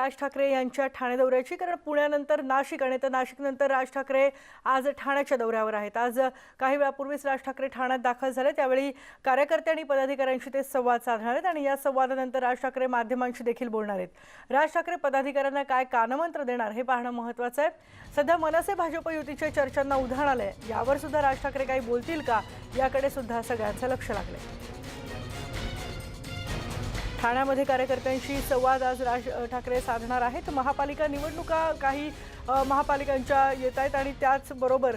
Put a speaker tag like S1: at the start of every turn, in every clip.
S1: राज ठाकरे यांच्या ठाणे दौऱ्याची कारण पुण्यानंतर नाशिक आणि तर नाशिकनंतर राज ठाकरे आज ठाण्याच्या दौऱ्यावर आहेत. आज काही वेळापूर्वीच राज ठाकरे ठाण्यात दाखल झाले त्यावेळी कार्यकर्ते आणि पदाधिकाऱ्यांशी ते संवाद साधणार आहेत आणि या संवादानंतर राज ठाकरे माध्यमांशी देखील बोलणार आहेत. राज ठाकरे पदाधिकाऱ्यांना काय कानमंत्र देणार हे पाहणं महत्त्वाचं आहे. सध्या मनसे भाजप युतीच्या चर्चांना उधाण आलंय. यावर सुद्धा राज ठाकरे काही बोलतील का? याकडे सुद्धा सगळ्यांचं लक्ष लागलंय. ठाण्यामध्ये कार्यकर्त्यांशी संवाद आज राज ठाकरे साधणार आहेत. महापालिका निवडणुका काही महापालिकांच्या येत आहेत आणि त्याचबरोबर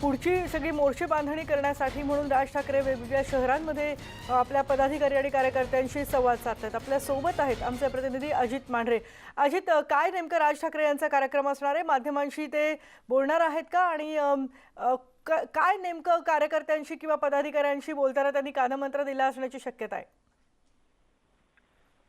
S1: पुढची सगळी मोर्चे बांधणी करण्यासाठी म्हणून राज ठाकरे वेगवेगळ्या शहरांमध्ये आपल्या पदाधिकारी आणि कार्यकर्त्यांशी संवाद साधतात. आपल्यासोबत आहेत आमचे प्रतिनिधी अजित मांढरे. अजित काय नेमकं राज ठाकरे यांचा कार्यक्रम असणार आहे? माध्यमांशी ते बोलणार आहेत का? आणि क- काय नेमकं कार्यकर्त्यांशी किंवा पदाधिकाऱ्यांशी बोलताना त्यांनी कानमंत्र दिला असण्याची शक्यता आहे?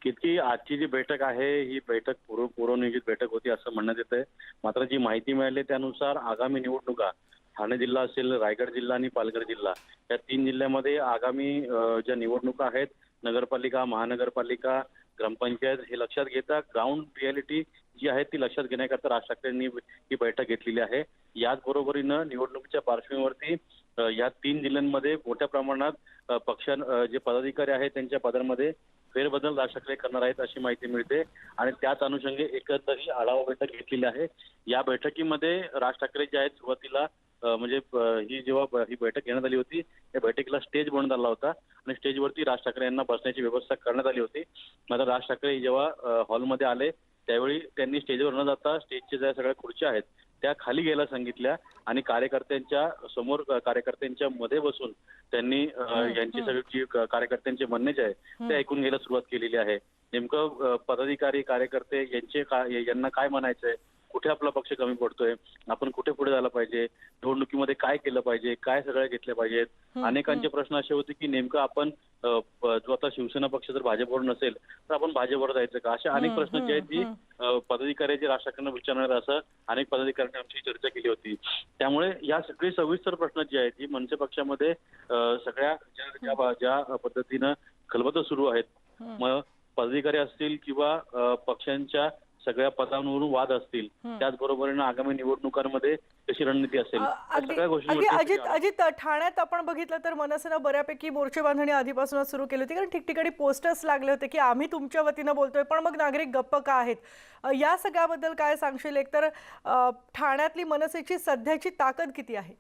S2: किती आजची जी बैठक आहे ही बैठक पूर्व पूर्वनियोजित बैठक होती असं म्हणण्यात येत आहे मात्र जी माहिती मिळाली त्यानुसार आगामी निवडणुका ठाणे जिल्हा असेल रायगड जिल्हा आणि पालघर जिल्हा या तीन जिल्ह्यामध्ये आगामी ज्या निवडणुका आहेत नगरपालिका महानगरपालिका ग्रामपंचायत हे लक्षात घेता ग्राउंड रियालिटी जी आहे ती लक्षात घेण्याकरता राज ठाकरेंनी ही बैठक घेतलेली आहे. याचबरोबरीनं निवडणुकीच्या पार्श्वभूमीवरती या तीन जिल्ह्यांमध्ये मोठ्या प्रमाणात पक्षां जे पदाधिकारी आहेत त्यांच्या पदांमध्ये फेरबदल राज ठाकरे करणार आहेत अशी माहिती मिळते. आणि त्याच अनुषंगे एकंदर आढावा बैठक घेतलेली आहे. या बैठकीमध्ये राज ठाकरे जे आहेत सुरुवातीला म्हणजे ही जेव्हा ही बैठक घेण्यात आली होती या बैठकीला स्टेज बनवण्यात आला होता. आणि स्टेजवरती राज ठाकरे यांना बसण्याची व्यवस्था करण्यात आली होती. मात्र राज ठाकरे जेव्हा हॉलमध्ये आले त्यावेळी त्यांनी स्टेजवर न जाता स्टेजच्या ज्या सगळ्या खुर्च्या आहेत त्या खाली घ्यायला सांगितल्या. आणि कार्यकर्त्यांच्या समोर कार्यकर्त्यांच्या मध्ये बसून त्यांनी यांची सगळी जी कार्यकर्त्यांचे म्हणणे जे आहे ते ऐकून घ्यायला सुरुवात केलेली आहे. नेमकं पदाधिकारी कार्यकर्ते यांचे काय यांना काय म्हणायचंय? कुठे आपला पक्ष कमी पडतोय? आपण कुठे पुढे झालं पाहिजे? निवडणुकीमध्ये काय केलं पाहिजे? काय सगळ्या घेतल्या पाहिजेत अनेकांचे प्रश्न असे होते की नेमकं आपण जो आता शिवसेना पक्ष जर भाजपवर नसेल तर आपण भाजपवर जायचं का? असे अनेक प्रश्न जे आहेत ती पदाधिकाऱ्याचे ठाकरेंना विचारणार असं अनेक पदाधिकाऱ्यांनी आमची चर्चा केली होती. त्यामुळे या सगळी सविस्तर प्रश्न जे आहेत ही मनसे पक्षामध्ये सगळ्या ज्या ज्या पद्धतीनं खलबतं सुरू आहेत. मग पदाधिकारी असतील किंवा पक्षांच्या सगळ्या पदांवरून वाद असतील त्याचबरोबरीनं आगामी निवडणुकांमध्ये कशी रणनीती असेल. सगळ्या गोष्टी
S1: अजित अजित ठाण्यात आपण बघितलं तर मनसेनं बऱ्यापैकी मोर्चे बांधणी आधीपासूनच सुरू केली होती कारण ठिकठिकाणी पोस्टर्स लागले होते की आम्ही तुमच्या वतीनं बोलतोय पण मग नागरिक गप्प का आहेत? या सगळ्याबद्दल काय सांगशील? एकतर ठाण्यातली मनसेची सध्याची ताकद किती आहे?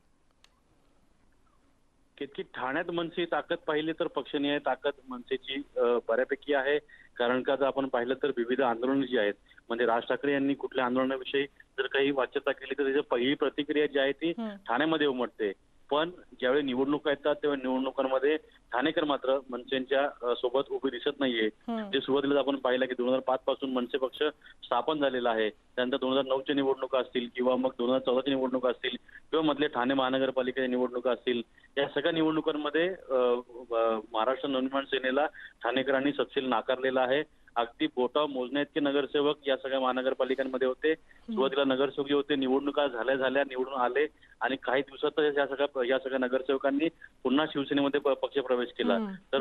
S2: की ठाण्यात मनसे ताकद पाहिली तर पक्षनीय ताकद मनसेची बऱ्यापैकी आहे. कारण का जर आपण पाहिलं तर विविध आंदोलनं जी आहेत म्हणजे राज ठाकरे यांनी कुठल्या आंदोलनाविषयी जर काही वाच्यता केली तर त्याची पहिली प्रतिक्रिया जी आहे ती ठाण्यामध्ये उमटते. पण ज्यावेळी निवडणुका येतात तेव्हा निवडणुकांमध्ये ठाणेकर मात्र मनसेंच्या सोबत उभी दिसत नाहीये. जे सुरुवातीला आपण पाहिलं की दोन हजार पाच पासून मनसे पक्ष स्थापन झालेला आहे. त्यानंतर दोन हजार नऊच्या निवडणुका असतील किंवा मग दोन हजार चौदाच्या निवडणुका असतील किंवा मधले ठाणे महानगरपालिकेच्या निवडणुका असतील या सगळ्या निवडणुकांमध्ये महाराष्ट्र नवनिर्माण सेनेला ठाणेकरांनी सपशील नाकारलेला आहे. अगदी बोटा मोजण्या इतके नगरसेवक या सगळ्या महानगरपालिकांमध्ये होते. सुरुवातीला नगरसेवक जे होते निवडणुका झाल्या झाल्या निवडून आले आणि काही दिवसातच या सगळ्या या सगळ्या नगरसेवकांनी पुन्हा शिवसेनेमध्ये प- पक्षप्रवेश केला. तर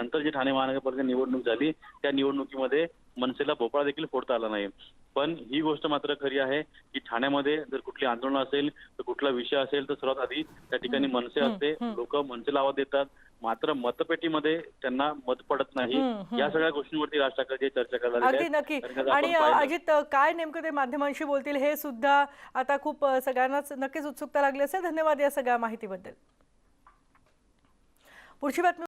S2: नंतर जी ठाणे महानगरपालिका निवडणूक झाली त्या निवडणुकीमध्ये मनसेला भोपळा देखील फोडता आला नाही. पण ही गोष्ट मात्र खरी आहे की ठाण्यामध्ये जर कुठली आंदोलन असेल तर कुठला विषय असेल तर सर्वात आधी त्या ठिकाणी मनसे असते. लोक मनसेला आवाज देतात. मात्र मतपेटीमध्ये त्यांना मत पडत नाही. या सगळ्या गोष्टींवरती राज ठाकरे चर्चा लागले
S1: अगदी. नक्की. आणि अजित काय नेमकं ते माध्यमांशी बोलतील हे सुद्धा आता खूप सगळ्यांनाच नक्कीच उत्सुकता लागली असेल. धन्यवाद या सगळ्या माहितीबद्दल. पुढची बातमी